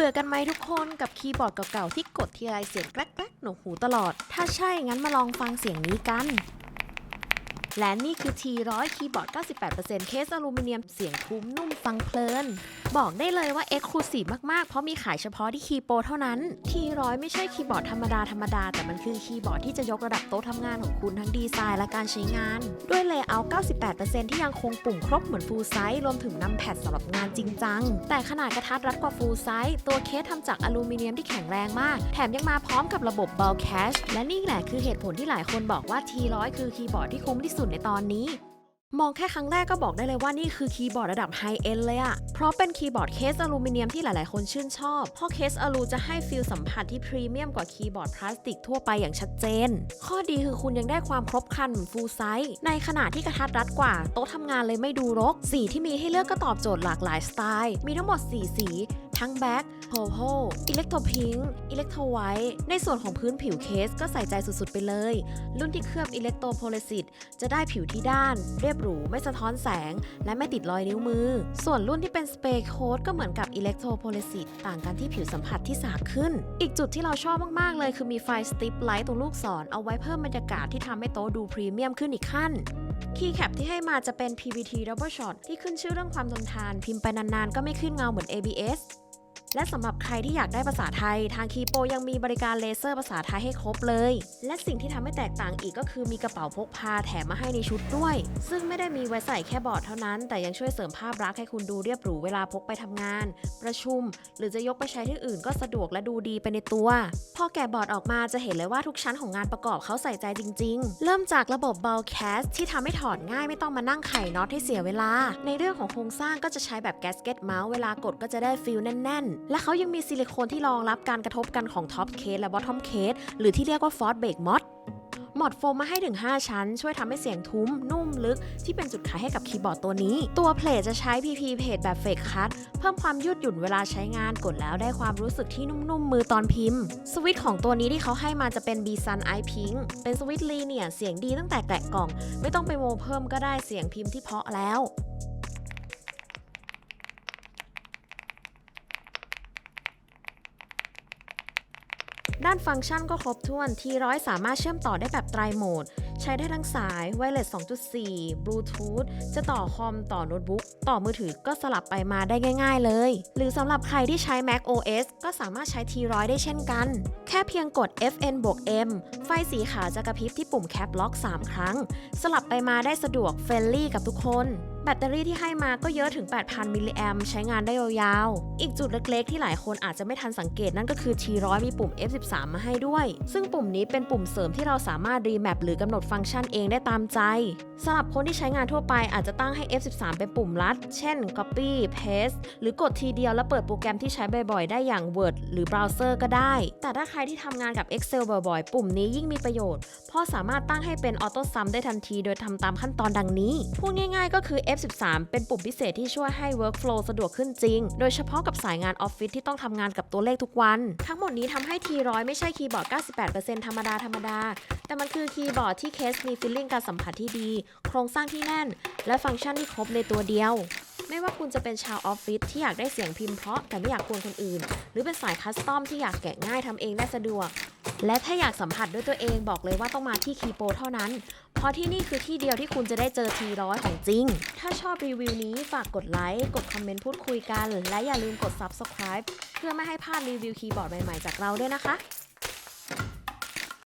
บื่อกันไหมทุกคนกับคีย์บอร์ดเก่าๆที่กดทีไรเสียงแกรกๆหนวกหูตลอด ถ้าใช่งั้นมาลองฟังเสียงนี้กัน และนี่คือ T100 คีย์บอร์ด 98%เคสอลูมิเนียมเสียงทุ้มนุ่มฟังเพลิน บอกได้เลยว่า Exclusive มาก ๆ เพราะมีขายเฉพาะที่คีโปรเท่านั้น T100 ไม่ใช่คีย์บอร์ดธรรมดา ธรรมดา แต่มันคือคีย์บอร์ดที่จะยกระดับโต๊ะทำงานของคุณทั้งดีไซน์และการใช้งาน ด้วยเลเยอร์98%ที่ยังคงปุ่มครบเหมือน Full Size รวมถึงนำแพดสำหรับงานจริงจัง แต่ขนาดกระทัดรัดกว่า Full Size ตัวเคสทำจากอลูมิเนียมที่แข็งแรงมาก แถมยังมาพร้อมกับระบบ Bulk Cache และนี่แหละคือเหตุผลที่หลายคนบอกว่า T100 คือคีย์บอร์ดที่คุ้มที่สุดในตอนนี้ มองแค่ครั้งแรกก็บอกได้เลยว่านี่คือคีย์บอร์ดระดับไฮเอ็นเลยอะเพราะเป็นคีย์บอร์ดเคสอลูมิเนียมที่หลายๆ คนชื่นชอบ เพราะเคสอลูจะให้ฟีลสัมผัสที่พรีเมียมกว่าคีย์บอร์ดพลาสติกทั่วไปอย่างชัดเจน ข้อดีคือคุณยังได้ความครบครันเหมือนฟูลไซส์ในขณะที่กระทัดรัดกว่าโต๊ะทำงานเลยไม่ดูรก สีที่มีให้เลือกก็ตอบโจทย์หลากหลายสไตล์ มีทั้งหมด 4 สี ทั้งแบ็คโพโ e อิเล็กโทรพิงค์อิเล็กโทรไวท์ในส่วนของพื้นผิวเคสก็ใส่ใจสุดๆไปเลย รุ่นที่เคลือบอิเล็กโทรโพลิสิตจะได้ผิวที่ด้าน เรียบหรูไม่สะท้อนแสง และไม่ติดรอยนิ้วมือ ส่วนรุ่นที่เป็นสเปรย์โค้ดก็เหมือนกับอิเล็กโทรโพลิสิตต่างกันที่ผิวสัมผัสที่สากขึ้น อีกจุดที่เราชอบมากๆเลยคือมีไฟสติปไลท์ตรงลูกศรเอาไว้เพิ่มบรรยากาศที่ทำให้โต๊ะดูพรีเมียมขึ้นอีกขั้นคีย์แคปที่ให้มาจะเป็น PVT Double Shot ที่ขึ้นชื่อเรื่องความทนทาน พิมพ์ไปนานๆ ก็ไม่ขึ้นเงาเหมือน ABS และสำหรับใครที่อยากได้ภาษาไทย ทางคีโปยังมีบริการเลเซอร์ภาษาไทยให้ครบเลย และสิ่งที่ทำให้แตกต่างอีกก็คือมีกระเป๋าพกพาแถมมาให้ในชุดด้วย ซึ่งไม่ได้มีไว้ใส่แค่บอร์ดเท่านั้น แต่ยังช่วยเสริมภาพลักษณ์ให้คุณดูเรียบหรูเวลาพกไปทำงาน ประชุม หรือจะยกไปใช้ที่อื่นก็สะดวกและดูดีไปในตัว อแกะบอร์ดออกมาจะเห็นเลยว่าทุกชั้นของงานประกอบเขาใส่ใจจริง ๆ เริ่มจากระบบ Bulk Cast ที่ทำให้ถอดง่ายไม่ต้องมานั่งไขน็อตให้เสียเวลา ในเรื่องของโครงสร้างก็จะใช้แบบ Gasket Mount เวลากดก็จะได้ฟิลแน่น ๆ และเขายังมีซิลิโคนที่รองรับการกระทบกันของ Top Case และ Bottom Case หรือที่เรียกว่า Force Break Mod หมอดโฟมมาให้ถึง 5 ชั้น ช่วยทำให้เสียงทุ้ม นุ่มลึก ที่เป็นจุดขายให้กับคีย์บอร์ดตัวนี้ ตัวเพลทจะใช้ PP เพจแบบเฟกคัตเพิ่มความยืดหยุ่นเวลาใช้งานกดแล้วได้ความรู้สึกที่นุ่มๆมือตอนพิมพ์ สวิตช์ของตัวนี้ที่เขาให้มาจะเป็น B Sun i Pink เป็นสวิตช์ลีเนี่ยเสียงดีตั้งแต่แกะกล่อง ไม่ต้องไปโมเพิ่มก็ได้เสียงพิมพ์ที่เพาะแล้ว ด้านฟังก์ชันก็ครบถ้วน T100 สามารถเชื่อมต่อได้แบบไตรโหมด ใช้ได้ทั้งสาย Wireless 2.4 Bluetooth จะต่อคอม ต่อโน้ตบุ๊ก ต่อมือถือก็สลับไปมาได้ง่าย ๆ เลย หรือสำหรับใครที่ใช้ Mac OS ก็สามารถใช้ T100 ได้เช่นกัน แค่เพียงกด FN บวก M ไฟสีขาวจะกระพริบที่ปุ่ม Cap Lock 3 ครั้ง สลับไปมาได้สะดวกเฟรนลี่กับทุกคน แบตเตอรี่ที่ให้มาก็เยอะถึง 8,000 มิลลิแอมใช้งานได้ยาวๆ อีกจุดเล็กๆ ที่หลายคนอาจจะไม่ทันสังเกตนั่นก็คือ T100 มีปุ่ม F13 มาให้ด้วย ซึ่งปุ่มนี้เป็นปุ่มเสริมที่เราสามารถรีแมปหรือกำหนดฟังก์ชันเองได้ตามใจสำหรับคนที่ใช้งานทั่วไปอาจจะตั้งให้ F13 เป็นปุ่มลัด เช่น Copy Paste หรือกดทีเดียวแล้วเปิดโปรแกรมที่ใช้บ่อยๆ ได้อย่าง Word หรือ Browser ก็ได้ แต่ถ้าใครที่ทำงานกับ Excel บ่อยๆ ปุ่มนี้ยิ่งมีประโยชน์ เพราะสามารถตั้งให้เป็น Auto Sum ได้ทันที โดยทำตามขั้นตอนดังนี้ พูดง่าย ๆ ก็คือ F13 เป็นปุ่มพิเศษที่ช่วยให้ Workflow สะดวกขึ้นจริง โดยเฉพาะกับสายงานออฟฟิศที่ต้องทำงานกับตัวเลขทุกวัน ทั้งหมดนี้ทำให้ T100 ไม่ใช่คีย์บอร์ด 98%ธรรมดาธรรมดา แต่มันคือคีย์บอร์ดที่เคสมีฟีลลิ่งการสัมผัสที่ดี โครงสร้างที่แน่น และฟังก์ชันที่ครบในตัวเดียวไม่ว่าคุณจะเป็นชาวออฟฟิศที่อยากได้เสียงพิมพ์เพราะแต่ไม่อยากกวนคนอื่น หรือเป็นสายคัสตอมที่อยากแกะง่ายทำเองได้สะดวก และถ้าอยากสัมผัสด้วยตัวเองบอกเลยว่าต้องมาที่คีโปเท่านั้น เพราะที่นี่คือที่เดียวที่คุณจะได้เจอทีร้อยของจริง ถ้าชอบรีวิวนี้ฝากกดไลค์ กดคอมเมนต์พูดคุยกัน และอย่าลืมกด Subscribe เพื่อไม่ให้พลาดรีวิวคีย์บอร์ดใหม่ๆจากเราด้วยนะคะ